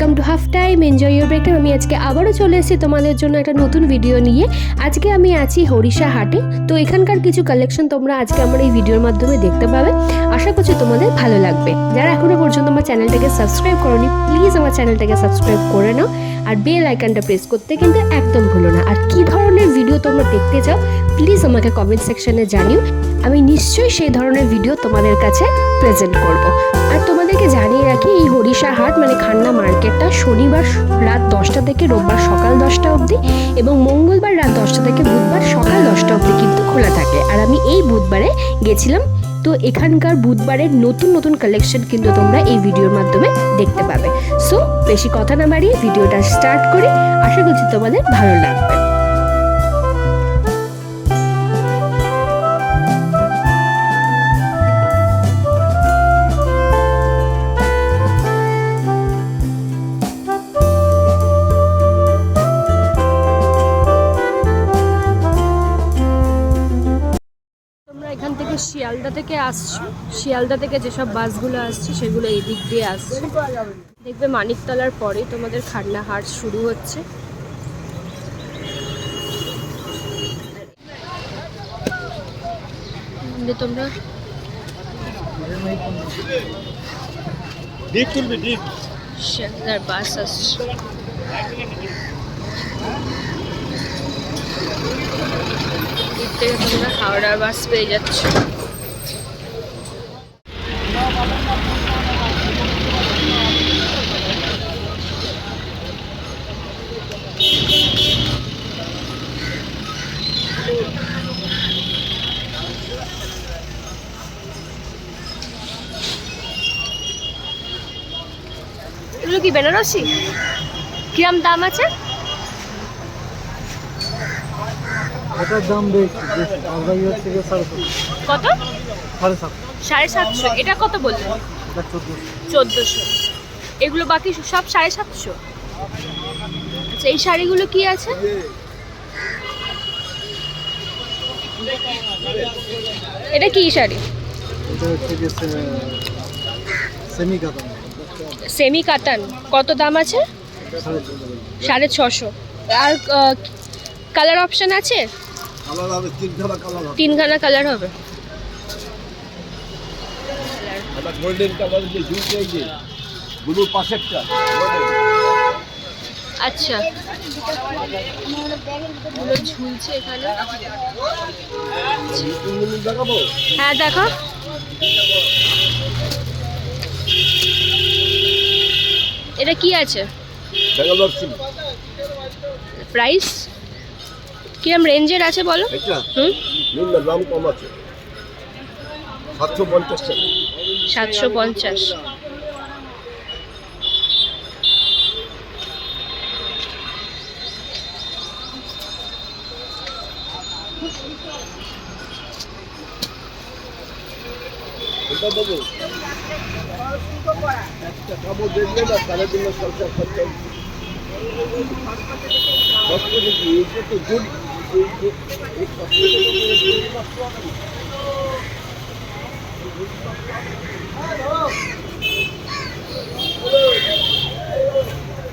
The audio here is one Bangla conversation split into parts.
Welcome to half time enjoy your break আমি আজকে আবারও চলে এসেছি তোমাদের জন্য একটা নতুন ভিডিও নিয়ে। আজকে আমি আছি হরিষা হাটে। তো এখানকার কিছু কালেকশন তোমরা আজকে আমার এই ভিডিওর মাধ্যমে দেখতে পাবে। আশা করছি তোমাদের ভালো লাগবে। যারা এখনও পর্যন্ত আমার চ্যানেলটাকে সাবস্ক্রাইব করোনি প্লিজ আমার চ্যানেলটাকে সাবস্ক্রাইব করে নাও। আর বেল আইকনটা প্রেস করতে কিন্তু একদম ভুলো না। আর কি ধরনের ভিডিও তোমরা দেখতে চাও প্লিজ আমাকে কমেন্ট সেকশনে জানিও। আমি নিশ্চয়ই সেই ধরনের ভিডিও তোমাদের কাছে প্রেজেন্ট করব। আর তোমাদেরকে জানিয়ে রাখি, এই হরিষা হাট মানে খান্না মার্কেটটা শনিবার রাত দশটা থেকে রোববার সকাল দশটা অবধি এবং মঙ্গলবার রাত দশটা থেকে বুধবার সকাল দশটা অবধি কিন্তু খোলা থাকে। আর আমি এই বুধবারে গেছিলাম, তো এখানকার বুধবারের নতুন নতুন কালেকশন কিন্তু তোমরা এই ভিডিওর মাধ্যমে দেখতে পাবে। সো বেশি কথা না বাড়িয়ে ভিডিওটা স্টার্ট করি। আশা করছি তোমাদের ভালো লাগবে। শিয়ালদা থেকে আসছো। শিয়ালদা থেকে যেসব বাসগুলো আসছে সেগুলো এই দিক দিয়ে আসছে। দেখবে মানিকতলার পরে তোমাদের খান্না হাট শুরু হচ্ছে। তোমরা। শিয়ালদার বাস আসছে। দিক থেকে তোমরা হাওড়ার বাস পেয়ে যাচ্ছ। কি বেনারসি? কিরম দাম আছে? এটার দাম কত? সাড়ে সাতশো। এটা কত বললেন চোদ্দোশো। চোদ্দোশো। এগুলো বাকি সব সাড়ে সাতশো? আচ্ছা এই শাড়িগুলো কি আছে? এটা কি শাড়ি? এটা হচ্ছে সেমি কাতান সেমি কাতান কত দাম আছে? সাড়ে ছশো। আর কালার অপশান আছে? তিনখানা কালার হবে। আচ্ছা ঝুলছে এখানে। দেখাবো। হ্যাঁ দেখো এটা কি আছে? ব্যাঙ্গালোর সিম। প্রাইস কিরম রেঞ্জের আছে বলো? হুম? দাম কম আছে। সাতশো পঞ্চাশ সাতশো পঞ্চাশ। এটা দেবো।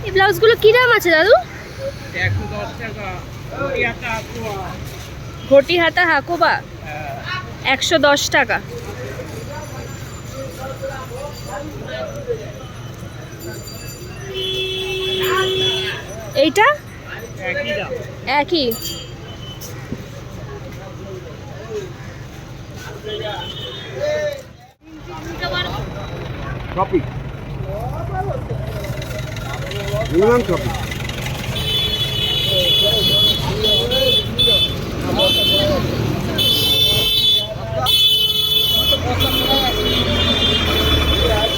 এই ব্লাউজগুলো কি দাম আছে দাদু? ঘটি হাতা হাকোবা। একশো দশ টাকা। এইটা? একই। টপিক মিনিমাম টপিক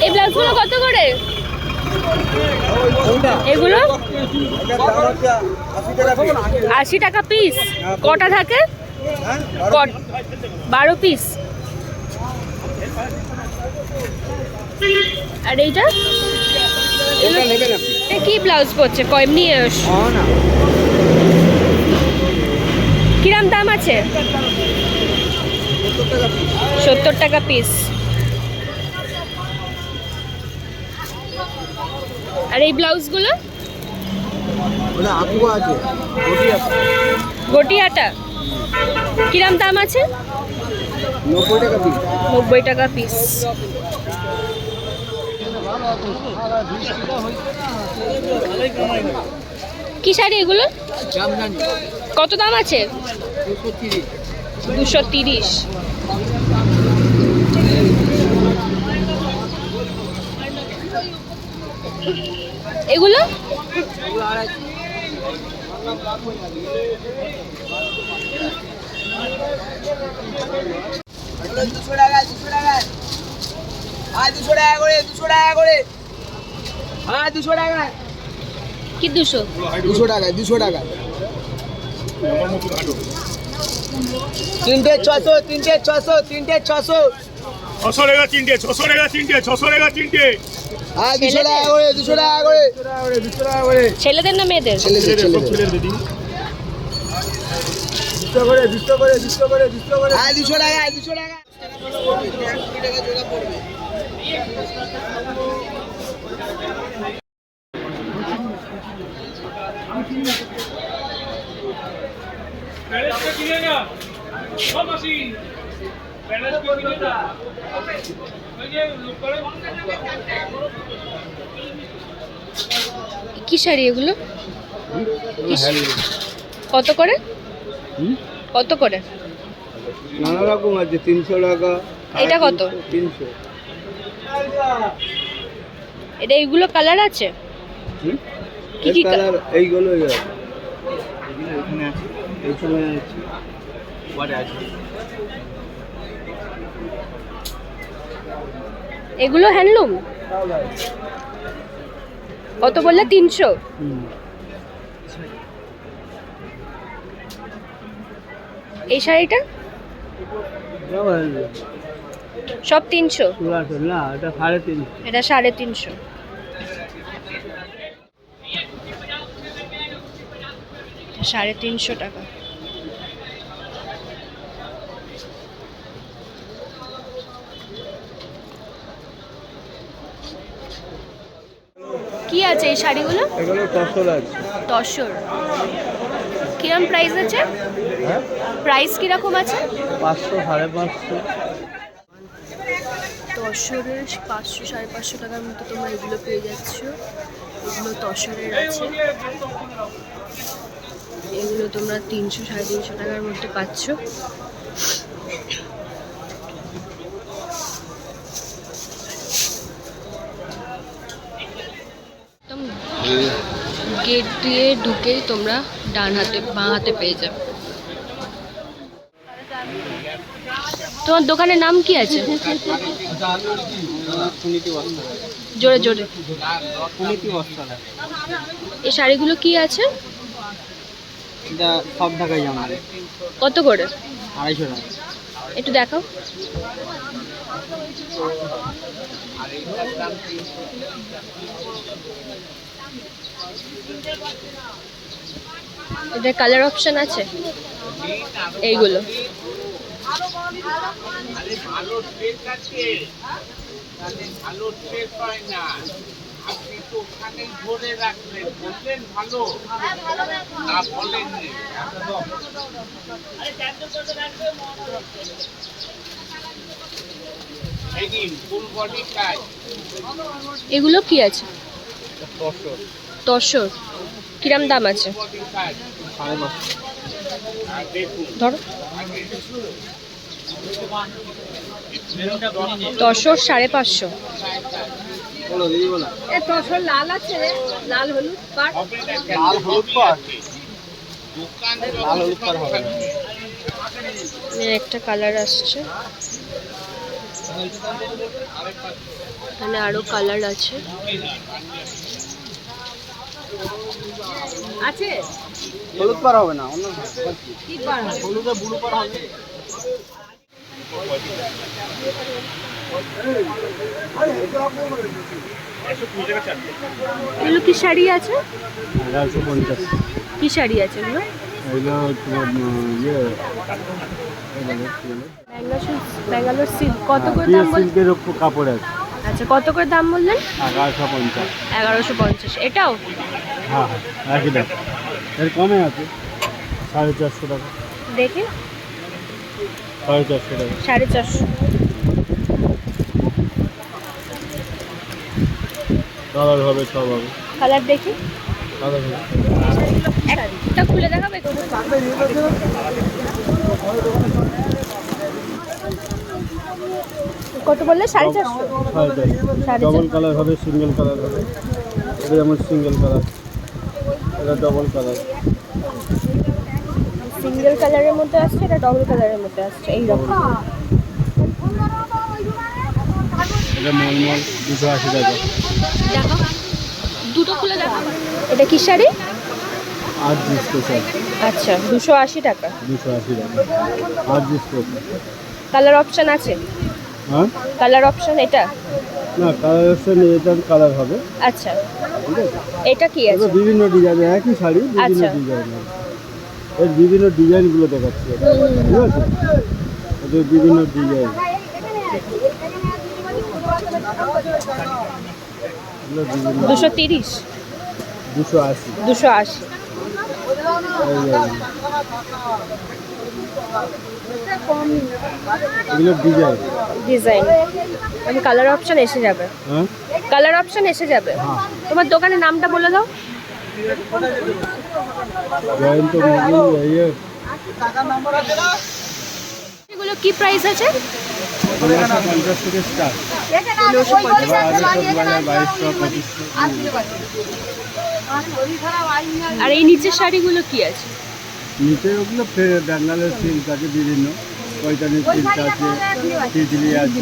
এই ব্লাউজগুলো কত করে? এগুলো? আশি টাকা পিস কটা থাকে? বারো পিস আর এইটা? কি ব্লাউজ কয় এমনি কিরাম দাম আছে? সত্তর টাকা পিস আর এই ব্লাউজগুলো? গটি আটা কিরাম দাম আছে? নব্বই টাকা পিস কি শাড়ি এগুলো? কত দাম আছে? দুশো তিরিশ দুশো তিরিশ এগুলো? দুশো টাকা দুশো টাকা। আর দুশো টাকা করে দুশো টাকা করে। হ্যাঁ দুশো টাকা। কি দুশো? দুশো টাকা দুশো টাকা। তিনটে ছশো তিনটে ছশো তিনটে ছশো। ছশো টাকা তিনটে ছশো টাকা তিনটে ছশো টাকা তিনটে। হ্যাঁ দুশো টাকা করে দুশো টাকা করে। দুশো টাকা করে ছেলেদের না মেয়েদের ছেলেদের। দুশো করে দুশো করে দুশো করে দুশো করে। হ্যাঁ দুশো টাকা দুশো টাকা। কিনে না। কি শাড়ি এগুলো? কত করে? কত করে? নানা রকম আছে তিনশো টাকা। এটা কত? তিনশো। এটা এগুলো কালার আছে? কি কি কালার এইগুলোই এখানে আছে। সময় আছে। পরে আছে। এগুলো হ্যান্ডলুম? কত বললে? তিনশো? এই শাড়িটা? সব তিনশো? এটা সাড়ে তিনশো। সাড়ে তিনশো টাকা। কি আছে এই শাড়িগুলো? এগুলো টসল আছে। তসর কিরম প্রাইস আছে? হ্যাঁ? প্রাইস কীরকম আছে? পাঁচশো সাড়ে পাঁচশো। তসরের পাঁচশো সাড়ে পাঁচশো টাকার মতো তোমরা এগুলো পেয়ে যাচ্ছ। এগুলো তসরের আছে। এগুলো তোমরা তিনশো সাড়ে তিনশো টাকার মধ্যে পাচ্ছ একদম গেট দিয়ে ঢুকেই তোমরা ডান হাতে বাঁ হাতে পেয়ে যাবে। তোমার দোকানের নাম কি আছে? জোরে জোরে। এই শাড়িগুলো কি আছে? সব জামা কত করে? আড়াইশো টাকা। একটু দেখাও। এটার কালার অপশন আছে? এইগুলো। এগুলো কি আছে? তসর কিরাম দাম আছে? বডি সাড়ে পাঁচশো ধরো। তসর সাড়ে পাঁচশো। তসর লাল আছে লাল হলুদ পাট হবে না কেন? লাল হলুদ পাড় লাল হলুদ পাড় হবে একটা কালার আসছে। এখানে আরও কালার আছে। আছে? হলুদ পাড় হবে না অন্য হলুদে বুলু পাড় হবে। এগুলো কি শাড়ি আছে? এগারোশো পঞ্চাশ। কি শাড়ি আছে এগুলো? ইয়ে ব্যাঙ্গালোর ব্যাঙ্গালোর সিল্ক। কত করে দাম বল সিল্কের উপর কাপড় আছে। আচ্ছা কত করে দাম বললেন? এগারোশো পঞ্চাশ। এগারোশো পঞ্চাশ এটাও? হ্যাঁ হ্যাঁ একই দাম। এর কমে আছে সাড়ে চারশো টাকা। দেখি। সাড়ে চারশো টাকা। সাড়ে চারশো। কালার হবে সব হবে। কালার দেখি। একটা খুলে দেখাবে? কত বললে? সাড়ে চারশো? সাড়ে ডবল কালার হবে সিঙ্গেল কালার হবে। এটা যেমন সিঙ্গেল কালার এটা ডবল কালার সিঙ্গেল কালারের মধ্যে আসছে এটা ডবল কালারের মধ্যে আসছে এইরকম এটা মলমল দুশো আশি টাকা। দুটো খুলে দেখো। এটা কি শাড়ি? স্পেশাল আচ্ছা দুশো আশি টাকা। দুশো আশি টাকা। জি কালার অপশন আছে? হ্যাঁ? কালার অপশন এটা? না কালার হচ্ছে এটার কালার হবে। আচ্ছা। এটা কি আছে? বিভিন্ন ডিজাইন একই শাড়ি বিভিন্ন আচ্ছা। ডিজাইন হবে। এর বিভিন্ন ডিজাইনগুলো দেখাচ্ছি ঠিক আছে? এদের বিভিন্ন ডিজাইন দুশো তিরিশ? দুশো আশি। দুশো আশি। এগুলো ডিজাইন ডিজাইন আমি কালার অপশন এসে যাবে। হ্যাঁ? কালার অপশন এসে যাবে। হ্যাঁ। তোমার দোকানের নামটা বলে দাও। এগুলো কি প্রাইস আছে? আর এই নিচের শাড়িগুলো কি আছে? নিচে ওগুলো ব্যাঙ্গালোর সিল্ক আছে বিভিন্ন। পঁয়তাল্লিশ সিল্ক আছে তিতলি আছে।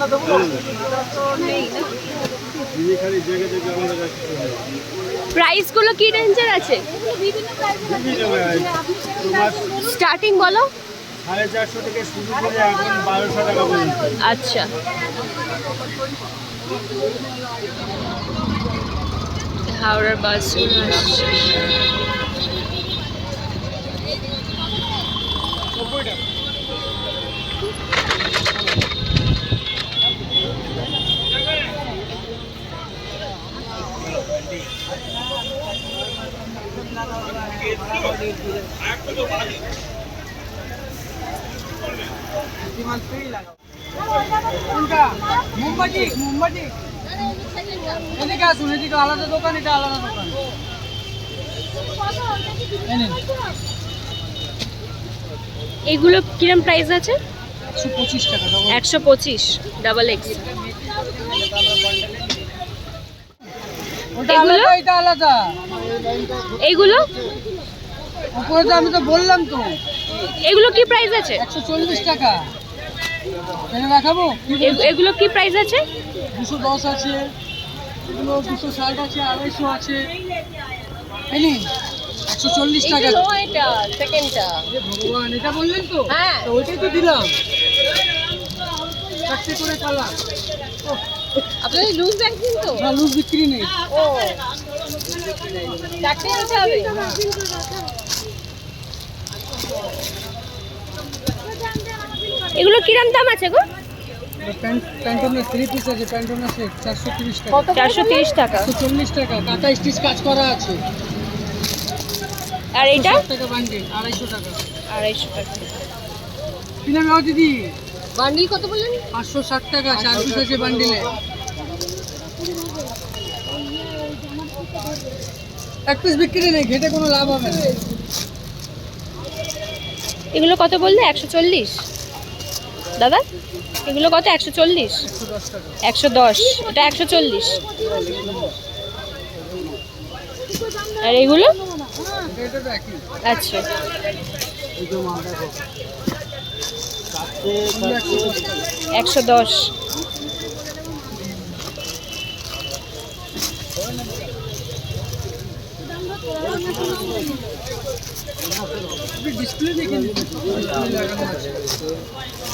কাছে প্রাইসগুলো কি রেঞ্জের আছে? স্টার্টিং বলো। সাড়ে চারশো থেকে শুরু করে এখন বারোশো টাকা পর্যন্ত। আচ্ছা। হাওড়ার বাস কোনটা মোমবাতি মোমবাতি। এদিকে আসুন এদিকে আলাদা দোকান এটা আলাদা দোকান। এগুলো কিরম প্রাইস আছে? একশো পঁচিশ ডাবল এক্স এগুলো? তো আমি তো বললাম তো। এগুলো কি প্রাইস আছে? একশো চল্লিশ টাকা। এনে দেখাবো? এগুলো কি প্রাইস আছে? দুশো দশ আছে। এগুলো দুশো ষাট আছে আড়াইশো আছে। এই নিন একশো চল্লিশ টাকা। এটা সেকেন্ডটা ভগবান এটা বললেন তো? হ্যাঁ। ওইটাই তো দিলাম। চারটে করে কালার। আপনাদের লুজ ভ্যাকসিন তো না লুজ বিক্রি নেই। ও। চারটে হবে। এগুলো কিরম দাম আছে গো? প্যান্ট প্যান্টনের থ্রি পিস আছে প্যান্টনের চারশো তিরিশ টাকা। চারশো তিরিশ টাকা। একশো চল্লিশ টাকা কাঁথা স্টিচ কাজ করা আছে। আর এইটা? বান্ডিল আড়াইশো টাকা। আড়াইশো টাকা। দিদি? বান্ডিল কত বললেন? পাঁচশো ষাট টাকা চার পিস আছে বান্ডিলে এক পিস বিক্রি নেই ঘেটে কোনো লাভ হবে না। এগুলো কত বললে? একশো চল্লিশ? দাদা? এগুলো কত? একশো চল্লিশ? একশো দশ। এটা একশো চল্লিশ। আর এগুলো? আচ্ছা। একশো দশ। ডিসপ্লে দেখে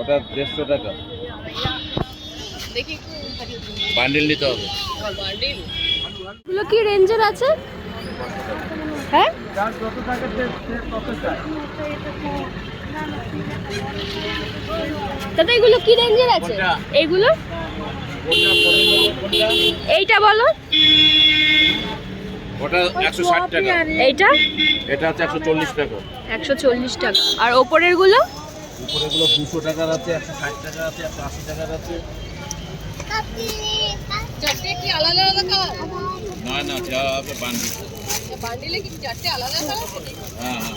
ওটা দেড়শো টাকা। দেখি বান্ডিল নিতে হবে। কি রেঞ্জের আছে? হ্যাঁ? দাদা এগুলো কি রেঞ্জের আছে? এগুলো? এইটা বলো। ওটা একশো ষাট টাকা। এইটা? এটা হচ্ছে একশো চল্লিশ টাকা। একশো চল্লিশ টাকা। আর ওপরেরগুলো উপরেগুলো দুশো টাকার আছে একশো ষাট টাকার আছে একশো আশি টাকার আছে। চারটে কি আলাদা আলাদা না না যা হবে বান্ডিল। বান্ডিলে কি চারটে আলাদা কালার হ্যাঁ। হ্যাঁ।